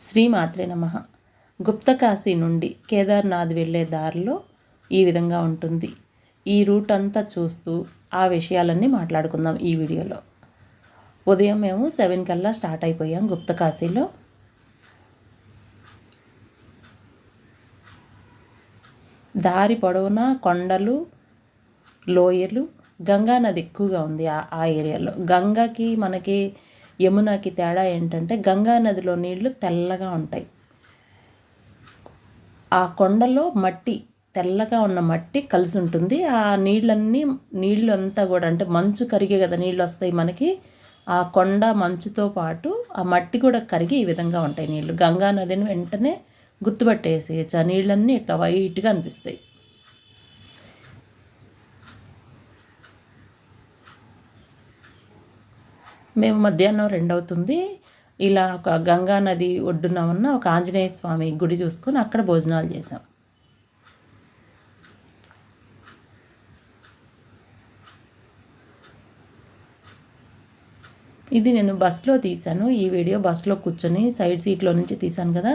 శ్రీమాత్రే నమ. గుప్తకాశీ నుండి కేదార్నాథ్ వెళ్ళే దారిలో ఈ విధంగా ఉంటుంది. ఈ రూట్ అంతా చూస్తూ ఆ విషయాలన్నీ మాట్లాడుకుందాం ఈ వీడియోలో. ఉదయం మేము సెవెన్ కల్లా స్టార్ట్ అయిపోయాం గుప్తకాశీలో. దారి పొడవునా కొండలు లోయలు గంగా నది ఎక్కువగా ఉంది ఆ ఆ ఏరియాలో. గంగాకి మనకి యమునాకి తేడా ఏంటంటే గంగా నదిలో నీళ్ళు తెల్లగా ఉంటాయి. ఆ కొండలో మట్టి తెల్లగా ఉన్న మట్టి కలిసి ఉంటుంది ఆ నీళ్ళన్నీ నీళ్ళు అంతా కూడా అంటే మంచు కరిగే కదా నీళ్ళు వస్తాయి మనకి. ఆ కొండ మంచుతో పాటు ఆ మట్టి కూడా కరిగి ఈ విధంగా ఉంటాయి నీళ్ళు గంగా నదిని వెంటనే గుర్తుపట్టేసేయచ్చు. ఆ నీళ్ళన్నీ ఇట్లా వైట్గా అనిపిస్తాయి. మేము మధ్యాహ్నం రెండవుతుంది. ఇలా ఒక గంగా నది ఒడ్డున ఉన్న ఒక ఆంజనేయ స్వామి గుడి చూసుకొని అక్కడ భోజనాలు చేసాం ఇది నేను బస్లో తీశాను. ఈ వీడియో బస్లో కూర్చొని సైడ్ సీట్లో నుంచి తీశాను కదా.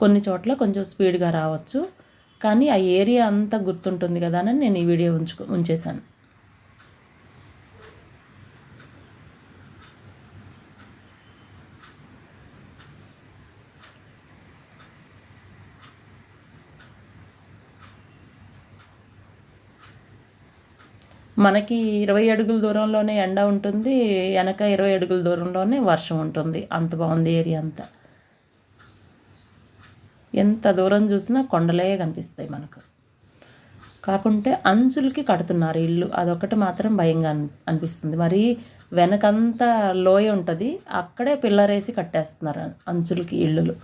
కొన్ని చోట్ల కొంచెం స్పీడ్గా రావచ్చు. కానీ ఆ ఏరియా అంతా గుర్తుంటుంది కదా అని నేను ఈ వీడియో ఉంచు ఉంచేశాను. మనకి ఇరవై అడుగుల దూరంలోనే ఎండ ఉంటుంది వెనక ఇరవై అడుగుల దూరంలోనే వర్షం ఉంటుంది. అంత బాగుంది ఏరియా అంతా. ఎంత దూరం చూసినా కొండలే కనిపిస్తాయి మనకు. కాకుంటే అంచులకి కడుతున్నారు ఇల్లు. అదొకటి మాత్రం భయంగా అనిపిస్తుంది. మరి వెనకంతా లోయ ఉంటుంది అక్కడే పిల్లరేసి కట్టేస్తున్నారు అంచులకి ఇల్లులు.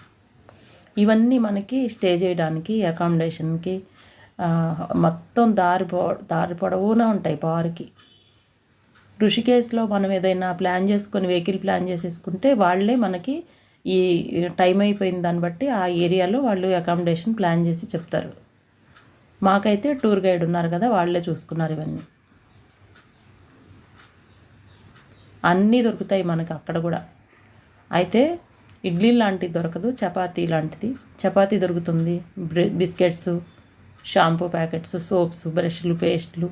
ఇవన్నీ మనకి స్టే చేయడానికి అకామిడేషన్కి మొత్తం దారి పొ దారి పొడవునా ఉంటాయి బారుకి ఋషికేశ్లో మనం ఏదైనా ప్లాన్ చేసుకొని వెహికల్ ప్లాన్ చేసేసుకుంటే వాళ్ళే మనకి ఈ టైం అయిపోయిన దాన్ని బట్టి ఆ ఏరియాలో వాళ్ళు అకామిడేషన్ ప్లాన్ చేసి చెప్తారు. మాకైతే టూర్ గైడ్ ఉన్నారు కదా వాళ్ళే చూసుకున్నారు ఇవన్నీ. అన్నీ దొరుకుతాయి మనకి అక్కడ కూడా. అయితే ఇడ్లీ లాంటిది దొరకదు చపాతీ లాంటిది. చపాతీ దొరుకుతుంది బిస్కెట్స్ షాంపూ ప్యాకెట్స్ సోప్స్ బ్రష్లు పేస్ట్లు.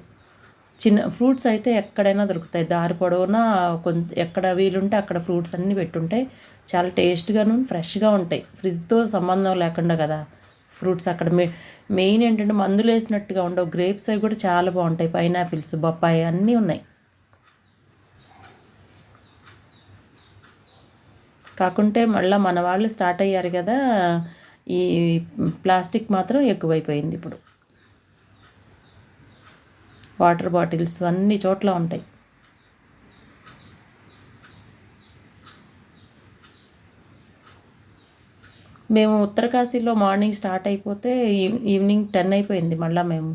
చిన్న ఫ్రూట్స్ అయితే ఎక్కడైనా దొరుకుతాయి. దారి పొడవునా కొంత ఎక్కడ వీలుంటే అక్కడ ఫ్రూట్స్ అన్నీ పెట్టుంటాయి చాలా టేస్ట్గాను ఫ్రెష్గా ఉంటాయి. ఫ్రిడ్జ్తో సంబంధం లేకుండా కదా ఫ్రూట్స్ అక్కడ. మే మెయిన్ ఏంటంటే మందులు వేసినట్టుగా ఉండవు. గ్రేప్స్ అవి కూడా చాలా బాగుంటాయి. పైనాపిల్స్ బొప్పాయి అన్నీ ఉన్నాయి. కాకుంటే మళ్ళీ మన వాళ్ళు స్టార్ట్ అయ్యారు కదా ఈ ప్లాస్టిక్ మాత్రం ఎక్కువైపోయింది ఇప్పుడు. వాటర్ బాటిల్స్ అన్ని చోట్ల ఉంటాయి. మేము ఉత్తరకాశీలో మార్నింగ్ స్టార్ట్ అయిపోతే ఈవినింగ్ టెన్ అయిపోయింది మళ్ళీ మేము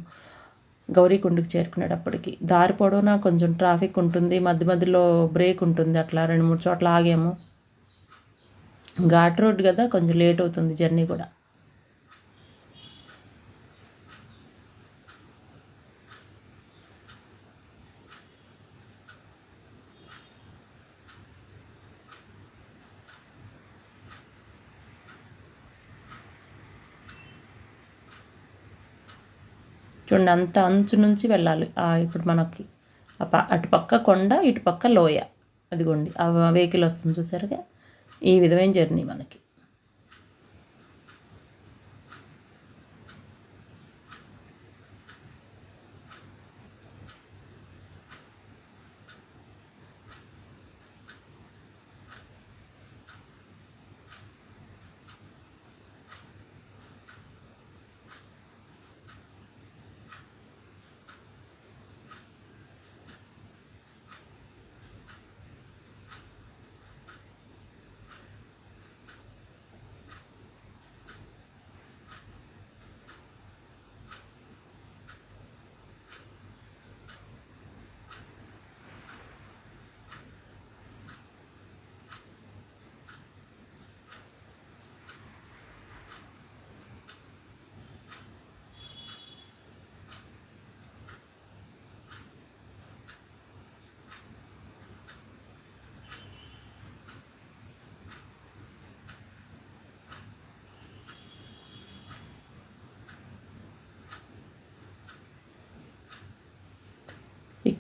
గౌరీకుండకు చేరుకునేటప్పటికి. దారి పొడవునా కొంచెం ట్రాఫిక్ ఉంటుంది మధ్య మధ్యలో బ్రేక్ ఉంటుంది అట్లా రెండు మూడు చోట్ల ఆగాము. ఘాట్ రోడ్ కదా కొంచెం లేట్ అవుతుంది జర్నీ కూడా. చూడండి అంత అంచు నుంచి వెళ్ళాలి. ఇప్పుడు మనకి అటు పక్క కొండ ఇటు పక్క లోయ. అదిగోండి ఆ వెహికల్ వస్తుంది చూసారుగా? ఈ విధమైన జర్నీ మనకి.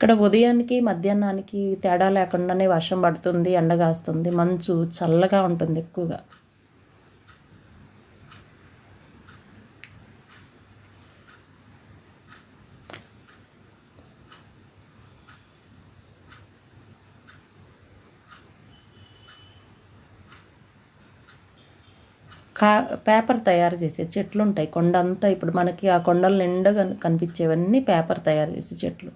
ఇక్కడ ఉదయానికి మధ్యాహ్నానికి తేడా లేకుండానే వర్షం పడుతుంది ఎండగాస్తుంది మంచు చల్లగా ఉంటుంది ఎక్కువగా. కా పేపర్ తయారు చేసే చెట్లు ఉంటాయి కొండ అంతా ఇప్పుడు మనకి ఆ కొండల నిండా కనిపించేవన్నీ పేపర్ తయారు చేసే చెట్లు.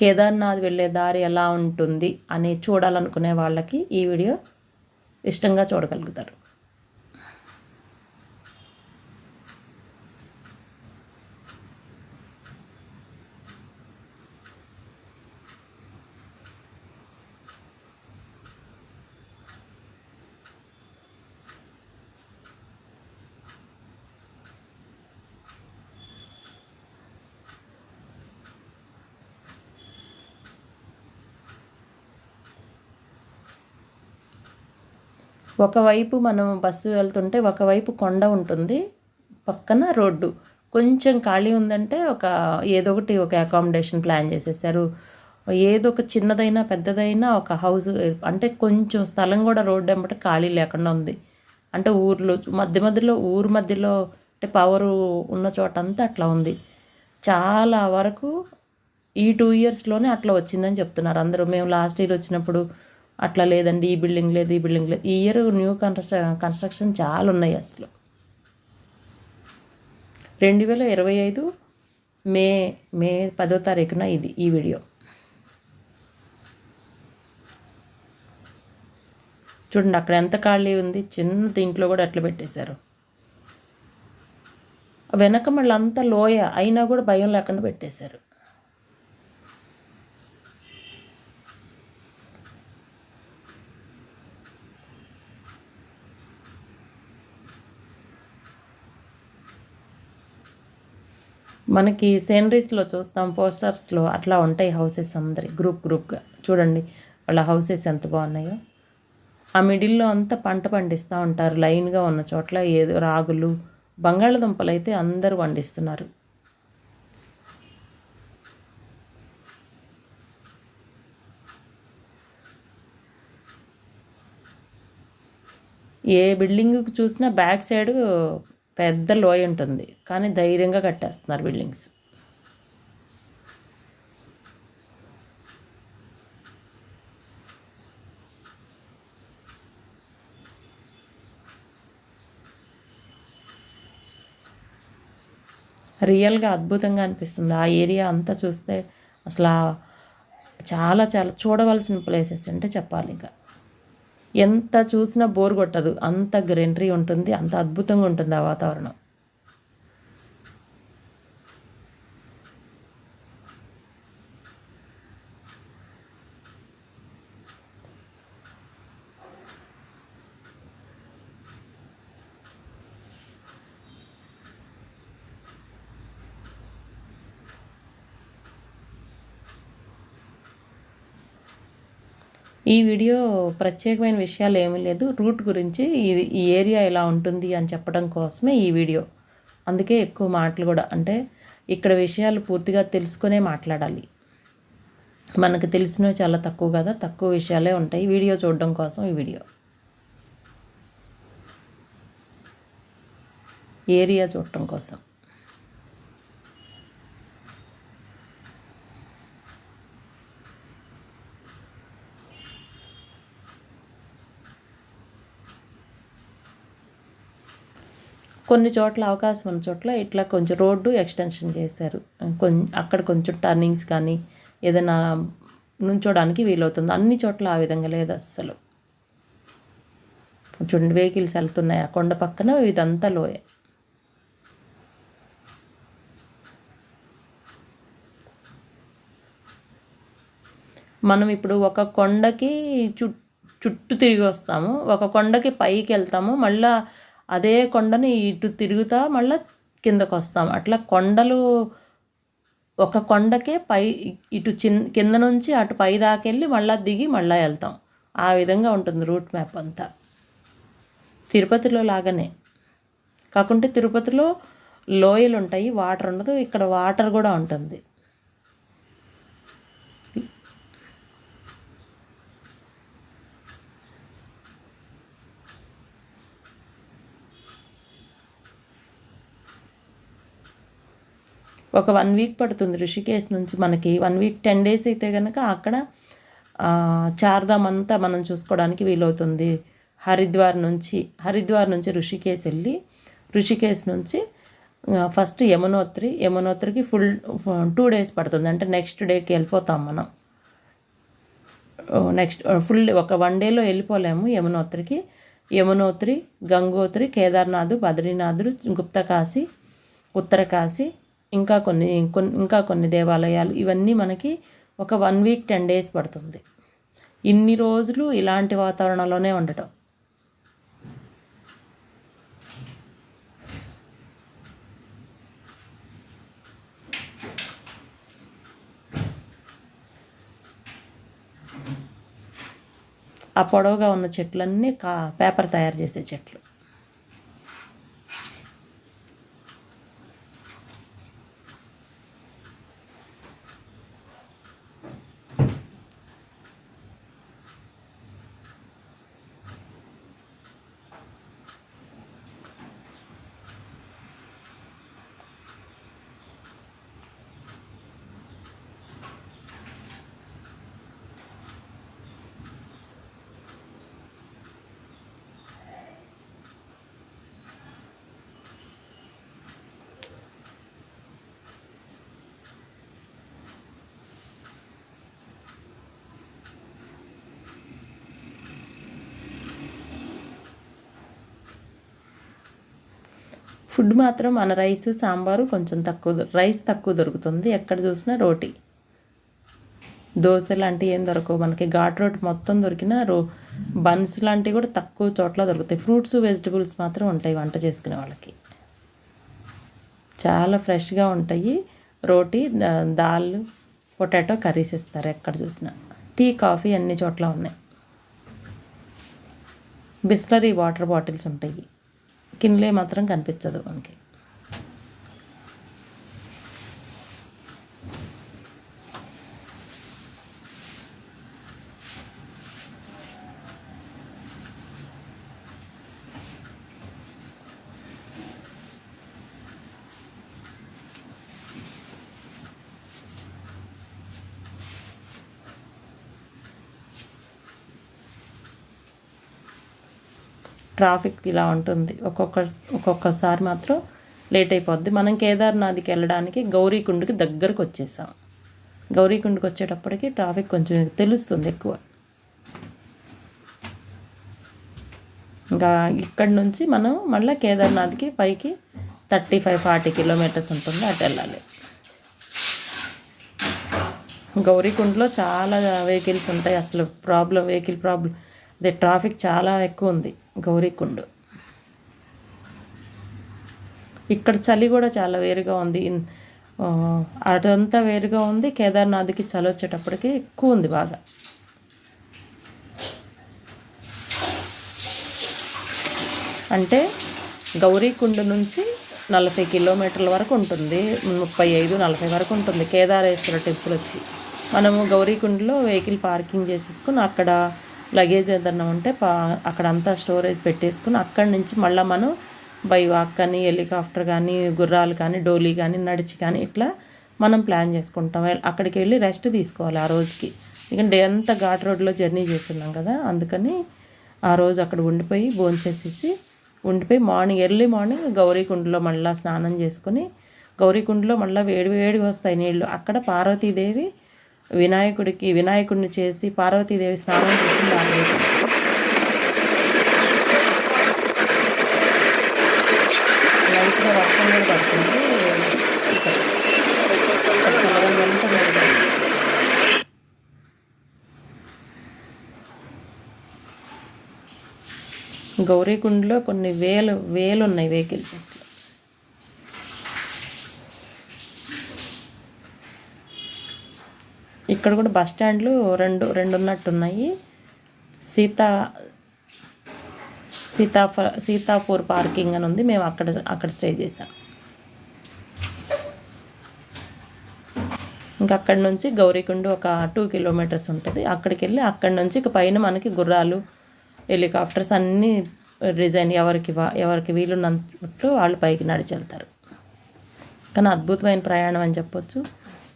కేదార్నాథ్ వెళ్ళే దారి ఎలా ఉంటుంది అని చూడాలనుకునే వాళ్ళకి ఈ వీడియో ఇష్టంగా చూడగలుగుతారు. ఒకవైపు మనం బస్సు వెళ్తుంటే ఒకవైపు కొండ ఉంటుంది పక్కన రోడ్డు. కొంచెం ఖాళీ ఉందంటే ఒక ఏదో ఒకటి ఒక అకామిడేషన్ ప్లాన్ చేసేసారు. ఏదో ఒక చిన్నదైనా పెద్దదైనా ఒక హౌస్ అంటే కొంచెం స్థలం కూడా రోడ్డు వెంబట ఖాళీ లేకుండా ఉంది. అంటే ఊర్లో మధ్య మధ్యలో ఊరు మధ్యలో అంటే పవర్ ఉన్న చోట అంతా అట్లా ఉంది. చాలా వరకు ఈ టూ ఇయర్స్లోనే అట్లా వచ్చిందని చెప్తున్నారు అందరూ. మేము లాస్ట్ ఇయర్ వచ్చినప్పుడు అట్లా లేదండి ఈ బిల్డింగ్ లేదు ఈ బిల్డింగ్ లేదు. ఈ ఇయర్ న్యూ కన్స్ట్రక్షన్ కన్స్ట్రక్షన్ చాలా ఉన్నాయి అసలు. రెండు వేల ఇరవై ఐదు మే మే పదో తారీఖున ఇది ఈ వీడియో. చూడండి అక్కడ ఎంత ఖాళీ ఉంది చిన్న దీంట్లో కూడా అట్లా పెట్టేశారు. వెనక మళ్ళీ అంత లోయ అయినా కూడా భయం లేకుండా పెట్టేశారు. మనకి సీనరీస్లో చూస్తాం పోస్టర్స్లో అట్లా ఉంటాయి హౌసెస్ అందరి గ్రూప్ గ్రూప్గా చూడండి వాళ్ళ హౌసెస్ ఎంత బాగున్నాయో. ఆ మిడిల్లో అంతా పంట పండిస్తూ ఉంటారు లైన్గా ఉన్న చోట్ల ఏదో రాగులు బంగాళదుంపలు అయితే అందరూ పండిస్తున్నారు. ఏ బిల్డింగ్కి చూసినా బ్యాక్ సైడ్ పెద్ద లోయ ఉంటుంది. కానీ ధైర్యంగా కట్టేస్తున్నారు బిల్డింగ్స్. రియల్గా అద్భుతంగా అనిపిస్తుంది. ఆ ఏరియా అంతా చూస్తే అసలు చాలా చాలా చూడవలసిన ప్లేసెస్ అంటే చెప్పాలి ఇంకా ఎంత చూసినా బోర్ కొట్టదు. అంత గ్రీనరీ ఉంటుంది అంత అద్భుతంగా ఉంటుంది ఆ వాతావరణం. ఈ వీడియో ప్రత్యేకమైన విషయాలు ఏమీ లేదు. రూట్ గురించి ఇది ఈ ఏరియా ఎలా ఉంటుంది అని చెప్పడం కోసమే ఈ వీడియో. అందుకే ఎక్కువ మాటలు కూడా అంటే ఇక్కడ విషయాలు పూర్తిగా తెలుసుకునే మాట్లాడాలి. మనకు తెలిసినవి చాలా తక్కువ కదా తక్కువ విషయాలే ఉంటాయి. వీడియో చూడడం కోసం ఈ వీడియో. ఏరియా చూడటం కోసం. కొన్ని చోట్ల అవకాశం ఉన్న చోట్ల ఇట్లా కొంచెం రోడ్డు ఎక్స్టెన్షన్ చేశారు. కొంచెం అక్కడ కొంచెం టర్నింగ్స్ కానీ ఏదైనా నుంచోడానికి వీలవుతుంది. అన్ని చోట్ల ఆ విధంగా లేదు అస్సలు. చూడండి వెహికల్స్ వెళ్తున్నాయి? ఆ కొండ పక్కన ఇదంతా లోయ. మనం ఇప్పుడు ఒక కొండకి చుట్టూ తిరిగి వస్తాము. ఒక కొండకి పైకి వెళ్తాము. మళ్ళీ అదే కొండని ఇటు తిరుగుతా మళ్ళీ కిందకు వస్తాం అట్లా కొండలు ఒక కొండకే పై ఇటు చిన్ కింద నుంచి అటు పై దాకెళ్ళి మళ్ళీ దిగి మళ్ళీ వెళ్తాం. ఆ విధంగా ఉంటుంది రూట్ మ్యాప్ అంతా. తిరుపతిలో లాగానే. కాకుంటే తిరుపతిలో లోయలు ఉంటాయి వాటర్ ఉండదు ఇక్కడ వాటర్ కూడా ఉంటుంది. ఒక వన్ వీక్ పడుతుంది ఋషికేశ్ నుంచి మనకి. వన్ వీక్ టెన్ డేస్ అయితే కనుక అక్కడ చార్ధామ్ అంతా మనం చూసుకోవడానికి వీలవుతుంది. హరిద్వార్ నుంచి హరిద్వార్ నుంచి ఋషికేశ్ వెళ్ళి ఋషికేశ్ నుంచి ఫస్ట్ యమునోత్రి యమునోత్రికి ఫుల్ టూ డేస్ పడుతుంది. అంటే నెక్స్ట్ డేకి వెళ్ళిపోతాం మనం. నెక్స్ట్ ఫుల్ ఒక వన్ డేలో వెళ్ళిపోలేము యమునోత్రికి. యమునోత్రి గంగోత్రి కేదార్నాథ్ బద్రీనాథుడు గుప్తకాశి ఉత్తరకాశి ఇంకా కొన్ని ఇంకా కొన్ని దేవాలయాలు ఇవన్నీ మనకి ఒక వన్ వీక్ టెన్ డేస్ పడుతుంది. ఇన్ని రోజులు ఇలాంటి వాతావరణంలోనే ఉండటం. ఆ పొడవుగా ఉన్న చెట్లన్నీ కా పేపర్ తయారు చేసే చెట్లు. ఫుడ్ మాత్రం మన రైస్ సాంబారు కొంచెం తక్కువ రైస్ తక్కువ దొరుకుతుంది. ఎక్కడ చూసినా రోటీ. దోశ లాంటివి ఏం దొరకవు. మనకి ఘాట్ రోటి మొత్తం దొరికిన రో బన్స్ లాంటివి కూడా తక్కువ చోట్ల దొరుకుతాయి. ఫ్రూట్స్ వెజిటబుల్స్ మాత్రం ఉంటాయి వంట చేసుకునే వాళ్ళకి. చాలా ఫ్రెష్గా ఉంటాయి. రోటీ దాల్ పొటాటో కర్రీస్ ఇస్తారు ఎక్కడ చూసినా. టీ కాఫీ అన్ని చోట్ల ఉన్నాయి. బిస్లరీ వాటర్ బాటిల్స్ ఉంటాయి. కిన్లే మాత్రం కనిపించదు మనకి. ట్రాఫిక్ ఇలా ఉంటుంది. ఒక్కొక్క ఒక్కొక్కసారి మాత్రం లేట్ అయిపోద్ది. మనం కేదార్నాథ్కి వెళ్ళడానికి గౌరీకుండకి దగ్గరకు వచ్చేసాం. గౌరీకుండకి వచ్చేటప్పటికి ట్రాఫిక్ కొంచెం తెలుస్తుంది ఎక్కువ. ఇంకా ఇక్కడి నుంచి మనం మళ్ళీ కేదార్నాథ్కి పైకి థర్టీ ఫైవ్ ఫార్టీ కిలోమీటర్స్ ఉంటుంది అటు వెళ్ళాలి. గౌరీకుండలో చాలా వెహికల్స్ ఉంటాయి. అసలు ప్రాబ్లం వెహికల్ ప్రాబ్లం. అదే ట్రాఫిక్ చాలా ఎక్కువ ఉంది గౌరీకుండు. ఇక్కడ చలి కూడా చాలా వేరుగా ఉంది. అదంతా వేరుగా ఉంది. కేదార్నాథ్కి చలి వచ్చేటప్పటికి ఎక్కువ ఉంది బాగా. అంటే గౌరీకుండ నుంచి నలభై కిలోమీటర్ల వరకు ఉంటుంది. ముప్పై ఐదు నలభై వరకు ఉంటుంది. కేదారేశ్వర టెంపుల్ వచ్చి. మనము గౌరీకుండలో వెహికల్ పార్కింగ్ చేసేసుకుని అక్కడ లగేజ్ ఏదన్నా ఉంటే పా అక్కడంతా స్టోరేజ్ పెట్టేసుకుని అక్కడి నుంచి మళ్ళీ మనం బై వాక్ కానీ హెలికాప్టర్ కానీ గుర్రాలు కానీ డోలీ కానీ నడిచి కానీ ఇట్లా మనం ప్లాన్ చేసుకుంటాం. అక్కడికి వెళ్ళి రెస్ట్ తీసుకోవాలి ఆ రోజుకి. ఎందుకంటే ఎంత ఘాట్ రోడ్లో జర్నీ చేస్తున్నాం కదా అందుకని ఆ రోజు అక్కడ ఉండిపోయి భోంచేసేసి ఉండిపోయి మార్నింగ్ ఎర్లీ మార్నింగ్ గౌరీకుండలో మళ్ళీ స్నానం చేసుకొని గౌరీకుండలో మళ్ళీ వేడి వేడిగా వస్తాయి నీళ్ళు అక్కడ పార్వతీదేవి వినాయకుడికి వినాయకుడిని చేసి పార్వతీదేవి స్నానం చేసి ఆపేశాం లైట్గా వర్షం కూడా పడుతుంది. గౌరీకుండలో కొన్ని వేలు వేలు ఉన్నాయి వెహికల్స్ అసలు ఇక్కడ కూడా బస్ స్టాండ్లు రెండు రెండు ఉన్నట్టున్నాయి సీతా సీతాఫ సీతాపూర్ పార్కింగ్ అని ఉంది. మేము అక్కడ అక్కడ స్టే చేసాం ఇంకా అక్కడి నుంచి గౌరీకుండ ఒక టూ కిలోమీటర్స్ ఉంటుంది. అక్కడికి వెళ్ళి అక్కడి నుంచి ఇక పైన మనకి గుర్రాలు హెలికాప్టర్స్ అన్నీ డిజైన్ ఎవరికి వా- ఎవరికి వీలున్నట్టు వాళ్ళు పైకి నడిచి వెళ్తారు కానీ అద్భుతమైన ప్రయాణం అని చెప్పొచ్చు.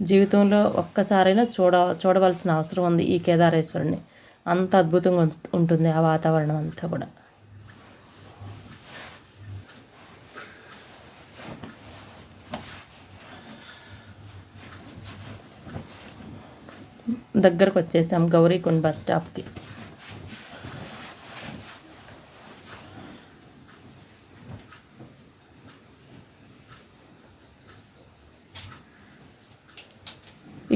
జీవితంలో ఒక్కసారైనా చూడ చూడవలసిన అవసరం ఉంది ఈ కేదారేశ్వరుని అంత అద్భుతంగా ఉంటుంది ఆ వాతావరణం అంతా కూడా. దగ్గరకు వచ్చేసాం గౌరీకుండ్ బస్ స్టాప్కి.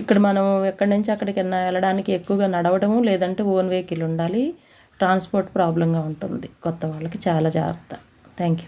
ఇక్కడ మనం ఎక్కడి నుంచి అక్కడికి వెళ్ళడానికి ఎక్కువగా నడవడము లేదంటే ఓన్ వెహికల్ ఉండాలి. ట్రాన్స్పోర్ట్ ప్రాబ్లంగా ఉంటుంది. కొత్త వాళ్ళకి చాలా జాగ్రత్త. Thank you